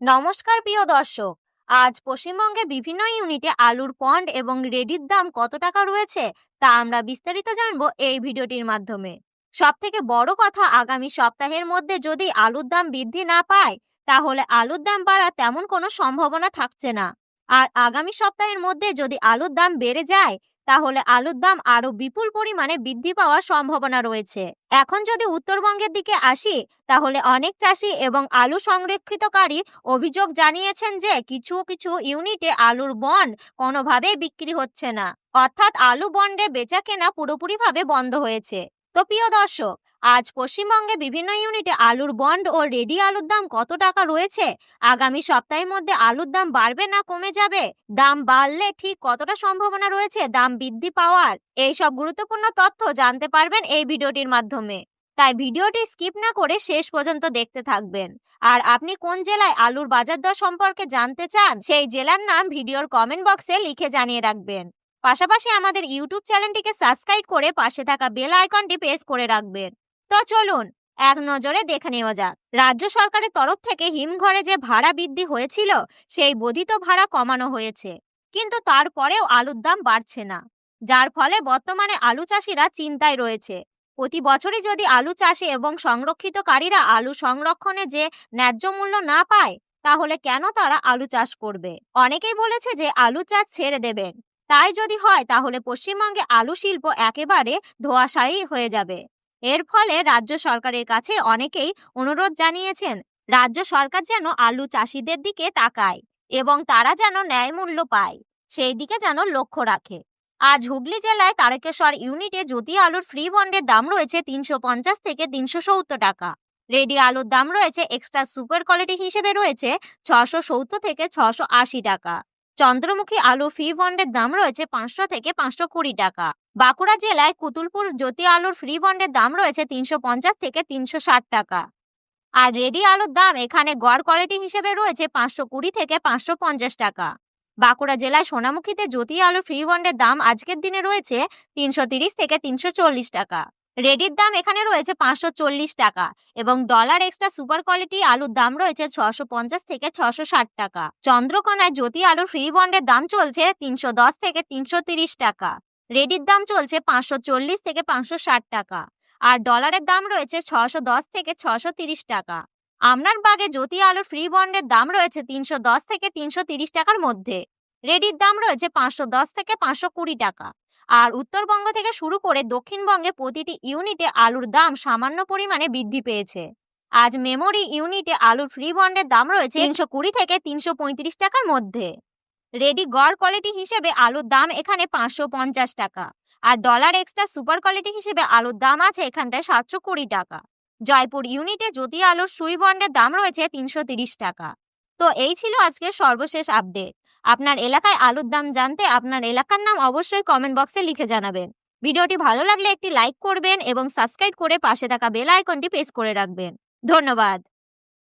নমস্কার প্রিয় দর্শক, আজ পশ্চিমবঙ্গে বিভিন্ন ইউনিটে আলুর পন্ড এবং রেডির দাম কত টাকা রয়েছে, তা আমরা বিস্তারিত জানব এই ভিডিওটির মাধ্যমে। সব থেকে বড় কথা, আগামী সপ্তাহের মধ্যে যদি আলুর দাম বৃদ্ধি না পায়, তাহলে আলুর দাম বাড়ার তেমন কোনো সম্ভাবনা থাকছে না। আর আগামী সপ্তাহের মধ্যে যদি আলুর দাম বেড়ে যায় তাহলে আলুর দাম আরও বিপুল পরিমাণে বৃদ্ধি পাওয়ার সম্ভাবনা রয়েছে। এখন যদি উত্তরবঙ্গের দিকে আসি, তাহলে অনেক চাষি এবং আলু সংরক্ষিতকারী অভিযোগ জানিয়েছেন যে কিছু কিছু ইউনিটে আলুর বন্ড কোনোভাবেই বিক্রি হচ্ছে না। অর্থাৎ আলু বন্ডে বেচা কেনা পুরোপুরিভাবে বন্ধ হয়েছে। তো প্রিয় দর্শক, আজ পশ্চিমবঙ্গে বিভিন্ন ইউনিটে আলুর বন্ড ও রেডি আলুর দাম কত টাকা রয়েছে? আগামী সপ্তাহের মধ্যে আলুর দাম বাড়বে না কমে যাবে? দাম বাড়লে ঠিক কতটা সম্ভাবনা রয়েছে? দাম বৃদ্ধি পাওয়ার এই সব গুরুত্বপূর্ণ তথ্য জানতে পারবেন এই ভিডিওটির মাধ্যমে। তাই ভিডিওটি স্কিপ না করে শেষ পর্যন্ত দেখতে থাকবেন। আর আপনি কোন জেলায় আলুর বাজার দর সম্পর্কে জানতে চান, সেই জেলার নাম ভিডিওর কমেন্ট বক্সে লিখে জানিয়ে রাখবেন। পাশাপাশি আমাদের ইউটিউব চ্যানেলটিকে সাবস্ক্রাইব করে পাশে থাকা বেল আইকনটি প্রেস করে রাখবেন। তো চলুন, এক নজরে দেখে নেওয়া যাক। রাজ্য সরকারের তরফ থেকে হিমঘরে যে ভাড়া বৃদ্ধি হয়েছিল, সেই বর্ধিত ভাড়া কমানো হয়েছে। কিন্তু তারপরেও আলুর দাম বাড়ছে না। যার ফলে বর্তমানে আলু চাষিরা চিন্তায় রয়েছে। প্রতি বছরই যদি আলু চাষে এবং সংরক্ষিতকারীরা আলু সংরক্ষণে যে ন্যায্য মূল্য না পায়, তাহলে কেন তারা আলু চাষ করবে? অনেকেই বলেছে যে আলু চাষ ছেড়ে দেবেন। তাই যদি হয়, তাহলে পশ্চিমবঙ্গে আলু শিল্প একেবারে ধোয়াশায়ী হয়ে যাবে। এর ফলে রাজ্য সরকারের কাছে অনেকেই অনুরোধ জানিয়েছেন, রাজ্য সরকার যেন আলু চাষিদের দিকে তাকায় এবং তারা যেন ন্যায় মূল্য পায়, সেই দিকে যেন লক্ষ্য রাখে। আজ হুগলি জেলায় তারকেশ্বর ইউনিটে জ্যোতি আলুর ফ্রি বন্ডের দাম রয়েছে তিনশো পঞ্চাশ থেকে তিনশো সত্তর টাকা। রেডি আলুর দাম রয়েছে এক্সট্রা সুপার কোয়ালিটি হিসেবে রয়েছে ছশো সত্তর থেকে ছশো আশি টাকা। চন্দ্রমুখী আলু ফ্রি বন্ডের দাম রয়েছে পাঁচশো থেকে পাঁচশো কুড়ি টাকা। বাঁকুড়া জেলায় কুতুলপুর জ্যোতি আলুর ফ্রি বন্ডের দাম রয়েছে তিনশো পঞ্চাশ থেকে তিনশো ষাট টাকা। আর রেডি আলুর দাম এখানে গড় কোয়ালিটি হিসেবে রয়েছে পাঁচশো কুড়ি থেকে পাঁচশো পঞ্চাশ টাকা। বাঁকুড়া জেলায় সোনামুখীতে জ্যোতি আলুর ফ্রি বন্ডের দাম আজকের দিনে রয়েছে তিনশো তিরিশ থেকে তিনশো চল্লিশ টাকা। রেডির দাম এখানে রয়েছে পাঁচশো চল্লিশ টাকা এবং ডলার এক্সট্রা সুপার কোয়ালিটি আলুর দাম রয়েছে ছশো পঞ্চাশ থেকে ছশো ষাট টাকা। চন্দ্রকোনায় জ্যোতি আলুর ফ্রি বন্ডের দাম চলছে তিনশো দশ থেকে তিনশো তিরিশ টাকা। রেডির দাম চলছে পাঁচশো চল্লিশ থেকে পাঁচশো ষাট টাকা আর ডলারের দাম রয়েছে ছশো দশ থেকে ছশো তিরিশ টাকা। আমনার বাগে জ্যোতি আলুর ফ্রি বন্ডের দাম রয়েছে তিনশো দশ থেকে তিনশো তিরিশ টাকার মধ্যে। রেডির দাম রয়েছে পাঁচশো দশ থেকে পাঁচশো কুড়ি টাকা। আর উত্তরবঙ্গ থেকে শুরু করে দক্ষিণবঙ্গে প্রতিটি ইউনিটে আলুর দাম সামান্য পরিমাণে বৃদ্ধি পেয়েছে। আজ মেমোরি ইউনিটে আলুর ফ্রি বন্ডের দাম রয়েছে তিনশো কুড়ি থেকে তিনশো পঁয়ত্রিশ টাকার মধ্যে। রেডি গড় কোয়ালিটি হিসেবে আলুর দাম এখানে পাঁচশো পঞ্চাশ টাকা আর ডলার এক্সট্রা সুপার কোয়ালিটি হিসেবে আলুর দাম আছে এখানটায় সাতশো কুড়ি টাকা। জয়পুর ইউনিটে জ্যোতি আলুর সুই বন্ডের দাম রয়েছে তিনশো তিরিশ টাকা। তো এই ছিল আজকের সর্বশেষ আপডেট। আপনার এলাকায় আলুর দাম জানতে আপনার এলাকার নাম অবশ্যই কমেন্ট বক্সে লিখে জানাবেন। ভিডিওটি ভালো লাগলে একটি লাইক করবেন এবং সাবস্ক্রাইব করে পাশে থাকা বেল আইকনটি প্রেস করে রাখবেন। ধন্যবাদ।